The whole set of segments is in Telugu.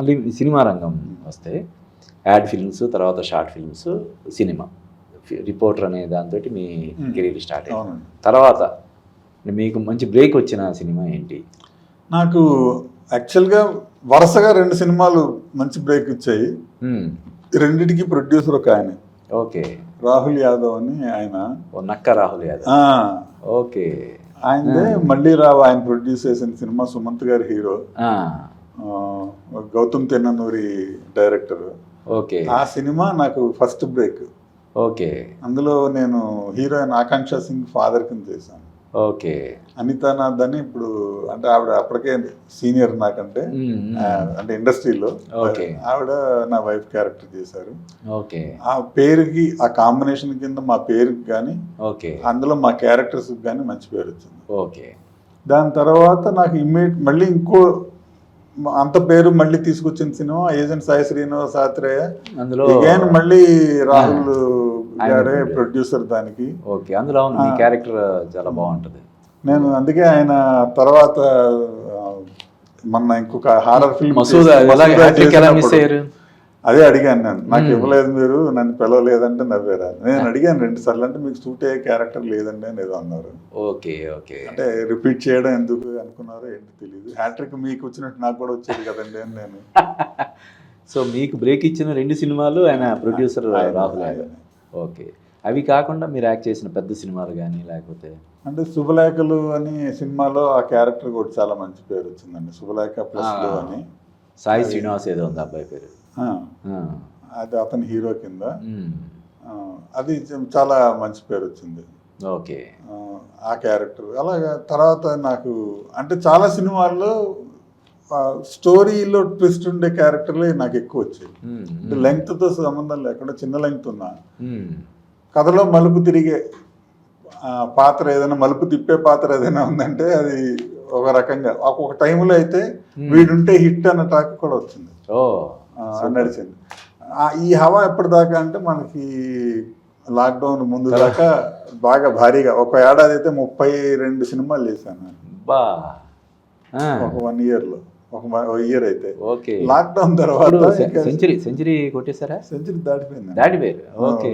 మళ్ళీ సినిమా రంగం వస్తే యాడ్ ఫిల్మ్స్ తర్వాత షార్ట్ ఫిల్మ్స్ సినిమా. రిపోర్టర్ అనే దాంతో మీ. కెరీర్ స్టార్ట్ అయింది. తర్వాత మీకు మంచి బ్రేక్ వచ్చిన సినిమా ఏంటి? నాకు యాక్చువల్గా వరుసగా రెండు సినిమాలు మంచి బ్రేక్ ఇచ్చాయి. రెండిటికి ప్రొడ్యూసర్ ఒక ఆయన. ఓకే. రాహుల్ యాదవ్ అని ఆయన. నక్క రాహుల్ యాదవ్. ఓకే. ఆయనదే మళ్ళీ రావు ఆయన ప్రొడ్యూస్ చేసిన సినిమా సుమంత్ గారి hero. Gautam Tinnanuri director. Okay. ఆ సినిమా నాకు ఫస్ట్ బ్రేక్. ఓకే. అందులో నేను హీరోయిన్ ఆకాంక్ష సింగ్ ఫాదర్ కింద చేశాను. ఓకే. అనితానాథ్ అని ఇప్పుడు అంటే ఆవిడ అప్పటికే సీనియర్ నాకంటే అంటే ఇండస్ట్రీలో. ఆవిడ నా వైఫ్ క్యారెక్టర్ చేశారు. ఓకే. ఆ పేరుకి ఆ కాంబినేషన్ కింద మా పేరుకి కానీ ఓకే. అందులో మా క్యారెక్టర్స్ కానీ మంచి పేరు వచ్చింది ఓకే. దాని తర్వాత నాకు ఇమ్మీడియట్ మళ్ళీ ఇంకో అంత పేరు మళ్ళీ తీసుకొచ్చిన సినిమా ఏజెంట్ సాయి శ్రీనివాస్ ఆత్రేయ అందులో మళ్ళీ రాహుల్ గారే. ప్రొడ్యూసర్ దానికి ఓకే అందులో. క్యారెక్టర్ చాలా బాగుంటది నేను అందుకే ఆయన తర్వాత మొన్న ఇంకొక హారర్ ఫిల్మ్ మసూద్ మిస్ అయ్యారు అదే అడిగాను నేను. నాకు. ఇవ్వలేదు మీరు నన్ను పిలవలేదంటే నవ్వారు. నేను అడిగాను రెండు సార్లు అంటే మీకు సూట్ అయ్యే క్యారెక్టర్ లేదండి అని ఏదో అన్నారు. Okay okay. అంటే రిపీట్ చేయడం ఎందుకు అనుకున్నారో ఏంటి తెలియదు హ్యాట్రిక్ మీకు వచ్చినట్టు నాకు కూడా వచ్చేది కదండి అని నేను. సో మీకు బ్రేక్ ఇచ్చిన రెండు సినిమాలు ఆయన ప్రొడ్యూసర్ రాహుల్. ఓకే. అవి కాకుండా మీరు యాక్ట్ చేసిన పెద్ద సినిమాలు కానీ లేకపోతే? అంటే శుభలేఖలు అని సినిమాలో ఆ క్యారెక్టర్ కూడా చాలా మంచి పేరు వచ్చిందండి. శుభలేఖ ప్లస్ అని. సాయి శ్రీనివాస్ ఏదో ఉంది అబ్బాయి పేరు. అది అతని హీరో కింద. అది చాలా మంచి పేరు వచ్చింది. ఓకే. ఆ, క్యారెక్టర్. అలాగా తర్వాత నాకు అంటే చాలా సినిమాల్లో స్టోరీలో ట్విస్ట్ ఉండే క్యారెక్టర్లే నాకు ఎక్కువ వచ్చాయి లెంగ్త్తో సంబంధం లేకుండా చిన్న లెంగ్త్ ఉన్నా. కథలో మలుపు తిరిగే ఆ, పాత్ర ఏదైనా మలుపు తిప్పే పాత్ర ఏదైనా ఉందంటే అది ఒక రకంగా ఒక- ఒక టైంలో అయితే. వీడుంటే హిట్ అన్న టాక్ కూడా వచ్చింది. ఓ. నడిచింది ఈ హవా ఎప్పటిదాకా అంటే మనకి లాక్డౌన్ ముందు దాకా బాగా భారీగా. ఒక ఏడాది అయితే ముప్పై రెండు సినిమాలు చేశాను బా. ఒక వన్ ఇయర్లో ఒక ఇయర్ అయితే. ఓకే. లాక్డౌన్ తర్వాత సెంచరీ సెంచరీ కొట్టేశారా? సెంచరీ దాటిపోయింది దాటిపోయారు. ఓకే.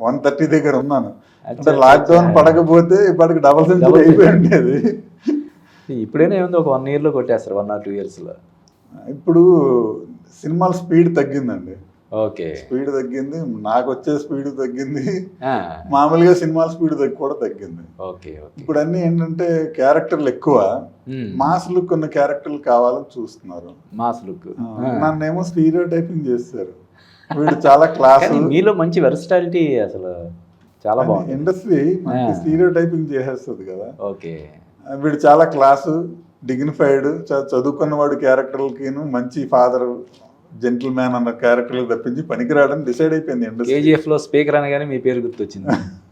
వన్ థర్టీ దగ్గర ఉన్నాను. అంటే లాక్డౌన్. పడకపోతే ఇప్పటికి డబల్ సెంచరీ అయిపోయి. ఉండేది ఇప్పుడైనా ఏముంది ఒక వన్ ఇయర్లో కొట్టేస్తారు వన్ ఆర్ టూ ఇయర్స్లో. ఇప్పుడు సినిమాల స్పీడ్ తగ్గిందండి. ఓకే. స్పీడ్ తగ్గింది నాకు వచ్చే స్పీడ్ తగ్గింది మామూలుగా సినిమాల స్పీడ్ కూడా తగ్గింది. ఓకే ఇప్పుడు అన్ని ఏంటంటే క్యారెక్టర్లు ఎక్కువ. మ్మ్. మాస్లు కొన్ని క్యారెక్టర్లు కావాలని చూస్తున్నారు. Mass look. నన్నేమో స్టీరియో టైపింగ్ చేస్తారు. వీడు చాలా క్లాస్ మీలో మంచి వెర్సటాలిటీ అసలు చాలా బాగుంది. ఇండస్ట్రీ. స్టీరియో టైపింగ్ చేసేస్తుంది కదా. ఓకే. వీడు చాలా క్లాసు డిగ్నిఫైడ్ చదువుకున్నవాడు క్యారెక్టర్లకిను మంచి ఫాదర్ జెంటిల్ మ్యాన్ అన్న క్యారెక్టర్లు తప్పించి పనికిరాడని డిసైడ్ అయిపోయింది ఇండస్ట్రీ కేజీఎఫ్లో స్పీకర్ అనగానే మీ పేరు గుర్తొచ్చింది.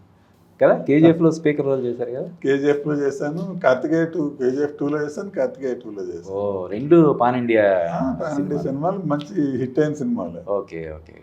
కదా? కేజీఎఫ్లో స్పీకర్ రోల్ చేశారు కదా? కేజీఎఫ్లో చేశాను కార్తికేయ టూ కేజీఎఫ్ టూ లో చేశాను కార్తికేయ టూ లో చేశాను. ఓ రెండు పాన్ ఇండియా పాన్ ఇండియా సినిమాలు. మంచి హిట్ అయిన సినిమాలు. Okay okay.